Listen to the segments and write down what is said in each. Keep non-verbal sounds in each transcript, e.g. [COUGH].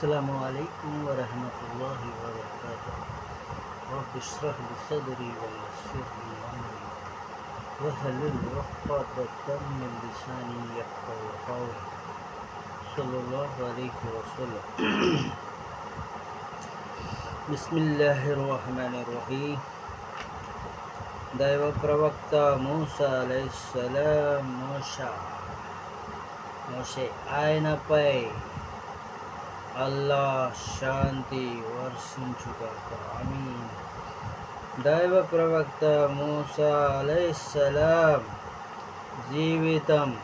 السلام عليكم ورحمة الله وبركاته رب اشرح لي صدري ويسر لي أمري واحلل عقدة من لساني يفقه قولي صلى الله عليه وسلم [CLEARS THROAT] بسم الله الرحمن الرحيم దైవ ప్రవక్త మూసా అలైహిస్సలాం మోషా మోషే ఆయనపై అల్లా శాంతి వర్షించుగాక ఆమీన్ దైవ ప్రవక్త మూసా అలైసలాం జీవితం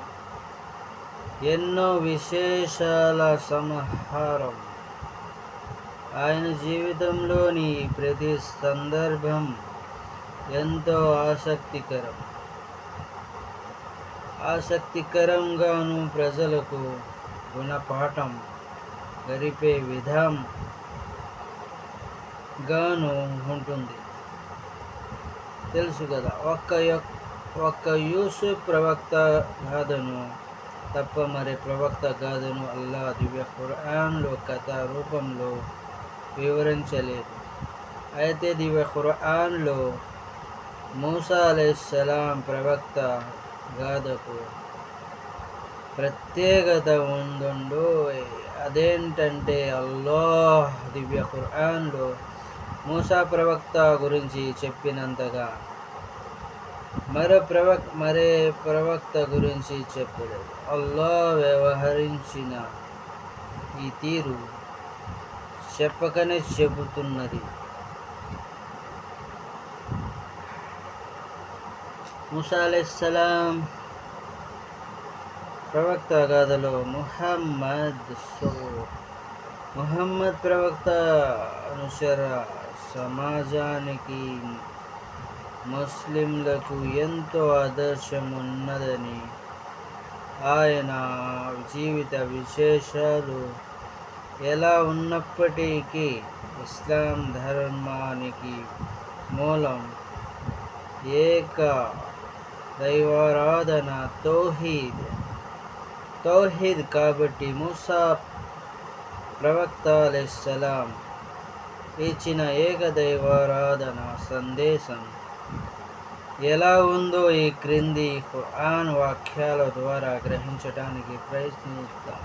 ఎన్నో విశేషాల సమాహారం ఆయన జీవితంలోని ప్రతి సందర్భం ఎంతో ఆసక్తికరం. ఆసక్తికరంగాను ప్రజలకు గుణపాఠం గరిపే విధంగాను ఉంటుంది. తెలుసు కదా ఒక్క ఒక్క యూసుఫ్ ప్రవక్త గాథను తప్ప మరి ప్రవక్త గాథను అల్లా దివ్య ఖురాన్లో కథ రూపంలో వివరించలేదు. అయితే దివ్య ఖురాన్లో మూసా అలైస్లాం ప్రవక్త గాథకు ప్రత్యేకత ఉందండో అదేంటంటే అల్లాహ్ దివ్య ఖురాన్లో మూసా ప్రవక్త గురించి చెప్పినంతగా మరో ప్రవక్ మరే ప్రవక్త గురించి చెప్పలేదు. అల్లాహ్ వ్యవహరించిన ఈ తీరు చెప్పకనే చెబుతున్నది. మూసా అలైహిస్సలాం ప్రవక్త గాథలో ముహమ్మద్ సో ముహమ్మద్ ప్రవక్త అనుసర సమాజానికి ముస్లింలకు ఎంతో ఆదర్శం ఉన్నదని ఆయన జీవిత విశేషాలు ఎలా ఉన్నప్పటికీ ఇస్లాం ధర్మానికి మూలం ఏక దైవారాధన తోహీద్. తౌహీద్ కాబట్టి మూసా ప్రవక్త అలైహిస్సలాం ఇచ్చిన ఏకదైవారాధన సందేశం ఎలా ఉందో ఈ క్రింది ఖురాన్ వాక్యాల ద్వారా గ్రహించడానికి ప్రయత్నిస్తాం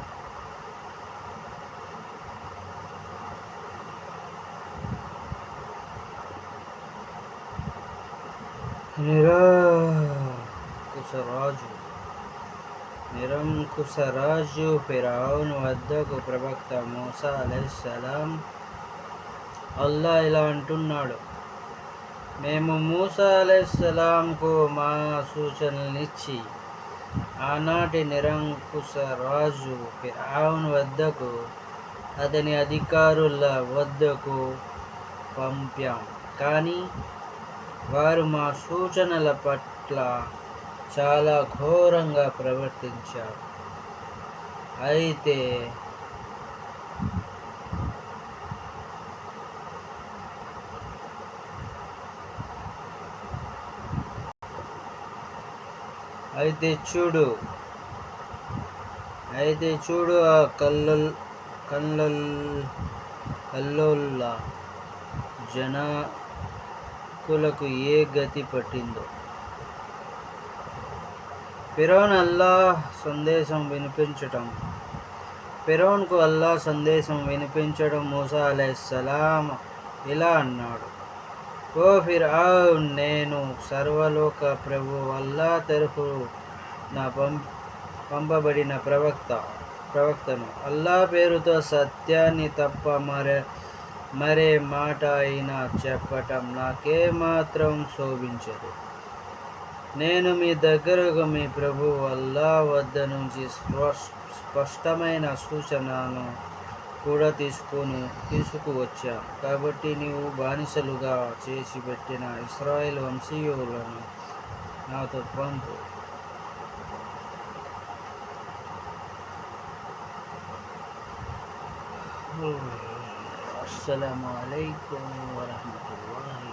నిరాకుశరాజు నిరంకుశరాజు ఫిరావున్ వద్దకు ప్రవక్త మూసా అలైహిస్సలాం అల్లా ఇలా అంటున్నాడు మేము మూసా అలైహిస్సలాంకు మా సూచనలనిచ్చి ఆనాటి నిరంకుశరాజు ఫిరావున్ వద్దకు అతని అధికారుల వద్దకు పంపాం. కానీ వారు మా సూచనల పట్ల చాలా ఘోరంగా ప్రవర్తించారు. అయితే అయితే చూడు అయితే చూడు ఆ కళ్ళల్ కళ్ళల్ కల్లోల్ల జనాకులకు ఏ గతి పట్టిందో. ఫిరోన్ అల్లా సందేశం వినిపించటం. ఫిరోన్కు అల్లా సందేశం వినిపించడం మూసా అలైహిస్సలాం ఇలా అన్నాడు. ఓ ఫిర్ఆన్ నేను సర్వలోక ప్రభు అల్లా తరఫు నా పం పంపబడిన ప్రవక్త ప్రవక్తను. అల్లా పేరుతో సత్యాన్ని తప్ప మరే మరే మాట అయినా చెప్పటం నాకేమాత్రం శోభించదు. నేను మీ దగ్గరకు మీ ప్రభు అల్లా వద్ద నుంచి స్పష్ స్పష్టమైన సూచనను కూడా తీసుకొని తీసుకువచ్చా? కాబట్టి నీవు బానిసలుగా చేసి పెట్టిన ఇస్రాయేల్ వంశీయులను నాతో పంపు. అస్సలం అలైకుం వరహమతుల్లాహి